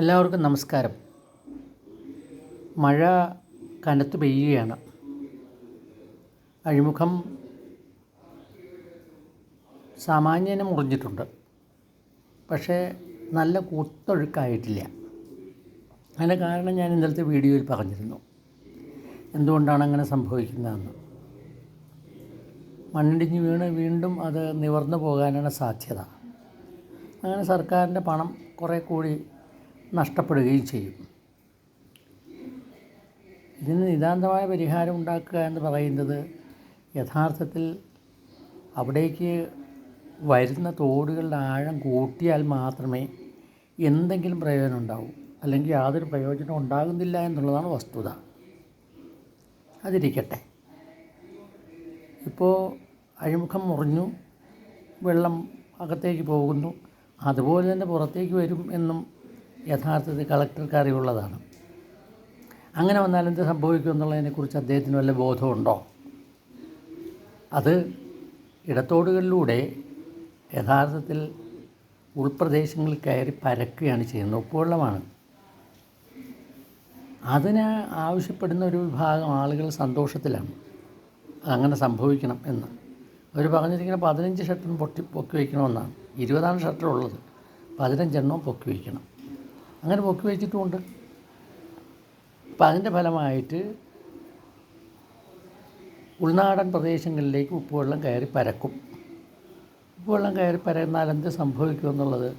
എല്ലാവർക്കും നമസ്കാരം. മഴ കനത്ത് പെയ്യുകയാണ്. അഴിമുഖം സാമാന്യന് മുറിഞ്ഞിട്ടുണ്ട്. പക്ഷേ നല്ല കൂത്തൊഴുക്കായിട്ടില്ല. അതിന്റെ കാരണം ഞാൻ ഇന്നലത്തെ വീഡിയോയിൽ പറഞ്ഞിരുന്നു. എന്തുകൊണ്ടാണ് അങ്ങനെ സംഭവിക്കുന്നതെന്ന്. മണ്ണിടിഞ്ഞ് വീണ് വീണ്ടും അത് നിവർന്നു പോകാനാണ് സാധ്യത. അങ്ങനെ സർക്കാരിന്റെ പണം കുറേ കൂടി നഷ്ടപ്പെടുകയും ചെയ്യും. ഇതിന് നിതാന്തമായ പരിഹാരം ഉണ്ടാക്കുക എന്ന് പറയുന്നത് യഥാർത്ഥത്തിൽ അവിടേക്ക് വരുന്ന തോടുകളുടെ ആഴം കൂട്ടിയാൽ മാത്രമേ എന്തെങ്കിലും പ്രയോജനം ഉണ്ടാവൂ. അല്ലെങ്കിൽ യാതൊരു പ്രയോജനം ഉണ്ടാകുന്നില്ല എന്നുള്ളതാണ് വസ്തുത. അതിരിക്കട്ടെ. ഇപ്പോൾ അഴിമുഖം മുറിഞ്ഞു വെള്ളം അകത്തേക്ക് പോകുന്നു അതുപോലെ തന്നെ പുറത്തേക്ക് വരും എന്നും യഥാർത്ഥത്തിൽ കളക്ടർക്ക് അറിവുള്ളതാണ് അങ്ങനെ വന്നാൽ എന്ത് സംഭവിക്കും എന്നുള്ളതിനെക്കുറിച്ച് അദ്ദേഹത്തിന് വല്ല ബോധമുണ്ടോ അത് ഇടത്തോടുകളിലൂടെ യഥാർത്ഥത്തിൽ ഉൾപ്രദേശങ്ങളിൽ കയറി പരക്കുകയാണ് ചെയ്യുന്നത്. ഉപ്പുവെള്ളമാണ്. അതിന് ആവശ്യപ്പെടുന്ന ഒരു വിഭാഗം ആളുകൾ സന്തോഷത്തിലാണ്. അങ്ങനെ സംഭവിക്കണം എന്ന്. അവർ പറഞ്ഞിരിക്കുന്ന പതിനഞ്ച് ഷട്ടറും പൊട്ടി പൊക്കി വയ്ക്കണമെന്നാണ്. ഇരുപതാണ് ഷട്ടർ ഉള്ളത് പതിനഞ്ചെണ്ണവും പൊക്കി വയ്ക്കണം. അങ്ങനെ പൊക്കി വെച്ചിട്ടുമുണ്ട്. അപ്പം അതിന്റെ ഫലമായിട്ട് ഉൾനാടൻ പ്രദേശങ്ങളിലേക്ക് ഉപ്പുവെള്ളം കയറി പരക്കും. ഉപ്പുവെള്ളം കയറി പരന്നാൽ എന്ത് സംഭവിക്കും എന്നുള്ളത്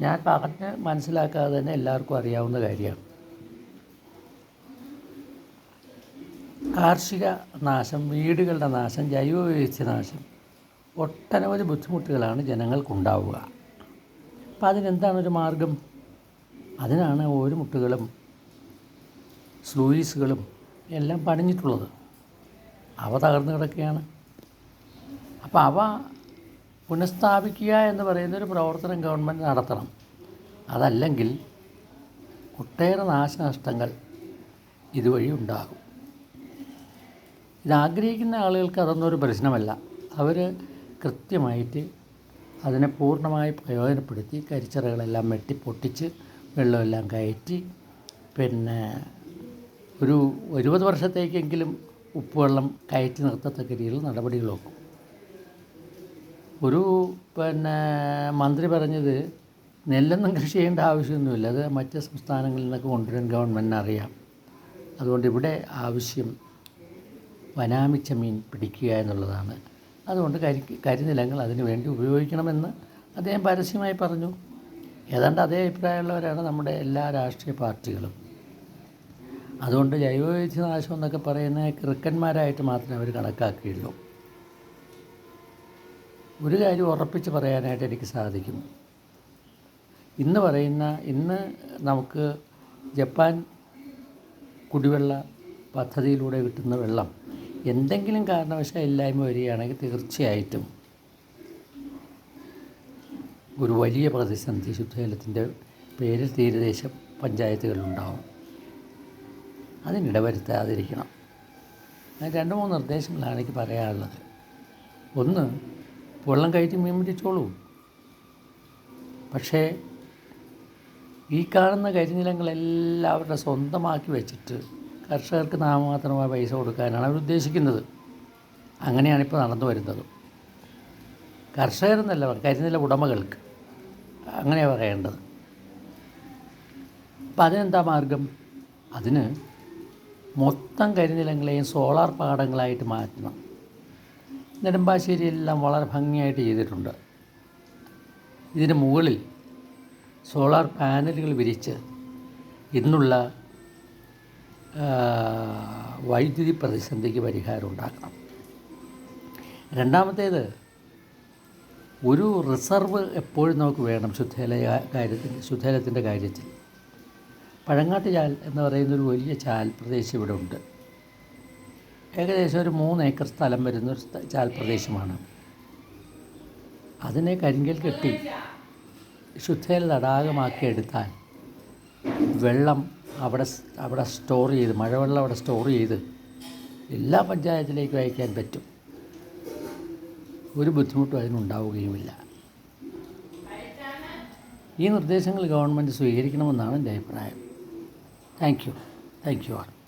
ഞാൻ പറഞ്ഞ് മനസ്സിലാക്കാതെ തന്നെ എല്ലാവർക്കും അറിയാവുന്ന കാര്യമാണ്. കാർഷിക നാശം വീടുകളുടെ നാശം ജൈവ വിവേച്ച നാശം ഒട്ടനവധി ബുദ്ധിമുട്ടുകളാണ് ജനങ്ങൾക്കുണ്ടാവുക. അപ്പം അതിനെന്താണ് ഒരു മാർഗം? അതിനാണ് ഓരുമുട്ടുകളും സ്ലൂയിസുകളും എല്ലാം പണിഞ്ഞിട്ടുള്ളത് അവ തകർന്നു കിടക്കുകയാണ്. അപ്പോൾ അവ പുനഃസ്ഥാപിക്കുക എന്ന് പറയുന്നൊരു പ്രവർത്തനം ഗവൺമെന്റ് നടത്തണം. അതല്ലെങ്കിൽ ഒട്ടേറെ നാശനഷ്ടങ്ങൾ ഇതുവഴി ഉണ്ടാകും. ഇതാഗ്രഹിക്കുന്ന ആളുകൾക്ക് അതൊന്നും ഒരു പ്രശ്നമല്ല. അവർ കൃത്യമായിട്ട് അതിനെ പൂർണമായി പ്രയോജനപ്പെടുത്തി കരിച്ചറകളെല്ലാം വെട്ടി പൊട്ടിച്ച് വെള്ളമെല്ലാം കയറ്റി പിന്നെ ഒരു ഇരുപത് വർഷത്തേക്കെങ്കിലും ഉപ്പുവെള്ളം കയറ്റി നിർത്തത്തക്ക രീതിയിൽ നടപടികൾ വെക്കും. ഒരു പിന്നെ മന്ത്രി പറഞ്ഞത് നെല്ലൊന്നും കൃഷി ചെയ്യേണ്ട ആവശ്യമൊന്നുമില്ല. അത് മറ്റ് സംസ്ഥാനങ്ങളിൽ നിന്നൊക്കെ കൊണ്ടുവരാൻ ഗവൺമെന്റിന് അറിയാം. അതുകൊണ്ട് ഇവിടെ ആവശ്യം വനാമിച്ച മീൻ പിടിക്കുക എന്നുള്ളതാണ്. അതുകൊണ്ട് കരി കരിനിലങ്ങൾ അതിനു വേണ്ടി ഉപയോഗിക്കണമെന്ന് അദ്ദേഹം പരസ്യമായി പറഞ്ഞു. ഏതാണ്ട് അതേ അഭിപ്രായമുള്ളവരാണ് നമ്മുടെ എല്ലാ രാഷ്ട്രീയ പാർട്ടികളും. അതുകൊണ്ട് ജൈവവൈവിധ്യ നാശം എന്നൊക്കെ പറയുന്ന കൃക്കന്മാരായിട്ട് മാത്രമേ അവർ കണക്കാക്കുകയുള്ളൂ ഒരു കാര്യം ഉറപ്പിച്ച് പറയാനായിട്ട് എനിക്ക് സാധിക്കും. ഇന്ന് പറയുന്ന ഇന്ന് നമുക്ക് ജപ്പാൻ കുടിവെള്ള പദ്ധതിയിലൂടെ കിട്ടുന്ന വെള്ളം എന്തെങ്കിലും കാരണവശാൽ ഇല്ലായ്മ വരികയാണെങ്കിൽ തീർച്ചയായിട്ടും ഒരു വലിയ പ്രതിസന്ധി ശുദ്ധജലത്തിന്റെ പേരിൽ തീരദേശ പഞ്ചായത്തുകളുണ്ടാവും അതിനിടവരുത്താതിരിക്കണം. അങ്ങനെ രണ്ട് മൂന്ന് നിർദ്ദേശങ്ങളാണ് എനിക്ക് പറയാനുള്ളത്. ഒന്ന് വെള്ളം കയറ്റി മീൻ പിടിച്ചോളൂ പക്ഷേ ഈ കാണുന്ന കരിനിലങ്ങളെല്ലാം അവരുടെ സ്വന്തമാക്കി വെച്ചിട്ട് കർഷകർക്ക് നാമമാത്രമായ പൈസ കൊടുക്കാനാണ് അവർ ഉദ്ദേശിക്കുന്നത്. അങ്ങനെയാണ് ഇപ്പോൾ നടന്നു വരുന്നത്. കർഷകരെന്നല്ല കരിനില ഉടമകൾക്ക്. അങ്ങനെയാണ് പറയേണ്ടത്. അപ്പം അതിനെന്താ മാർഗം? അതിന് മൊത്തം കരിനിലങ്ങളെയും സോളാർ പാടങ്ങളായിട്ട് മാറ്റണം. നെടുമ്പാശ്ശേരിയെല്ലാം വളരെ ഭംഗിയായിട്ട് ചെയ്തിട്ടുണ്ട്. ഇതിന് മുകളിൽ സോളാർ പാനലുകൾ വിരിച്ച് ഇന്നുള്ള വൈദ്യുതി പ്രതിസന്ധിക്ക് പരിഹാരം ഉണ്ടാക്കണം. രണ്ടാമത്തേത് ഒരു റിസർവ് എപ്പോഴും നമുക്ക് വേണം ശുദ്ധേലയ കാര്യത്തിൽ ശുദ്ധേലത്തിന്റെ കാര്യത്തിൽ. പഴങ്ങാട്ട് ചാൽ എന്ന് പറയുന്ന ഒരു വലിയ ചാൽ പ്രദേശം ഇവിടെ ഉണ്ട്. ഏകദേശം ഒരു മൂന്ന് ഏക്കർ സ്ഥലം വരുന്ന ഒരു ചാൽ പ്രദേശമാണ്. അതിനെ കരിങ്കൽ കെട്ടി ശുദ്ധേല തടാകമാക്കി എടുത്താൽ വെള്ളം അവിടെ അവിടെ സ്റ്റോർ ചെയ്ത് മഴവെള്ളം അവിടെ സ്റ്റോർ ചെയ്ത് എല്ലാ പഞ്ചായത്തിലേക്കും അയക്കാൻ പറ്റും. ഒരു ബുദ്ധിമുട്ടും അതിനുണ്ടാവുകയുമില്ല. ഈ നിർദ്ദേശങ്ങൾ ഗവൺമെന്റ് സ്വീകരിക്കണമെന്നാണ് എന്റെ അഭിപ്രായം. Thank you. Thank you all.